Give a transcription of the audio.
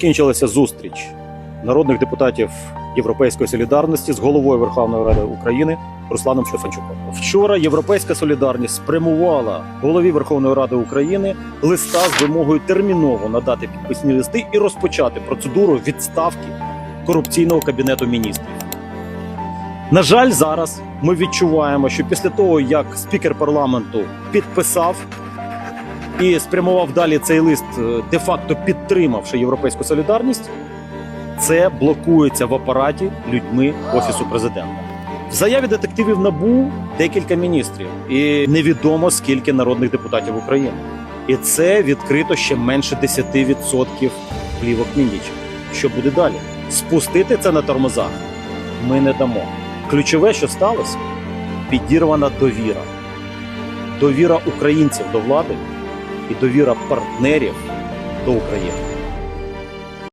Кінчилася зустріч народних депутатів Європейської солідарності з головою Верховної Ради України Русланом Штефанчуком. Вчора Європейська солідарність спрямувала голові Верховної Ради України листа з вимогою терміново надати підписні листи і розпочати процедуру відставки корупційного кабінету міністрів. На жаль, зараз ми відчуваємо, що після того, як спікер парламенту підписав і спрямував далі цей лист, е, де-факто підтримавши європейську солідарність, це блокується в апараті людьми офісу президента. В заяві детективів набу декілька міністрів, і невідомо скільки народних депутатів України. І це відкрито ще менше 10% плівок Мініча. Що буде далі? Спустити це на тормозах ми не дамо. Ключове, що сталося, підірвана довіра. Довіра українців до влади і довіра партнерів до України.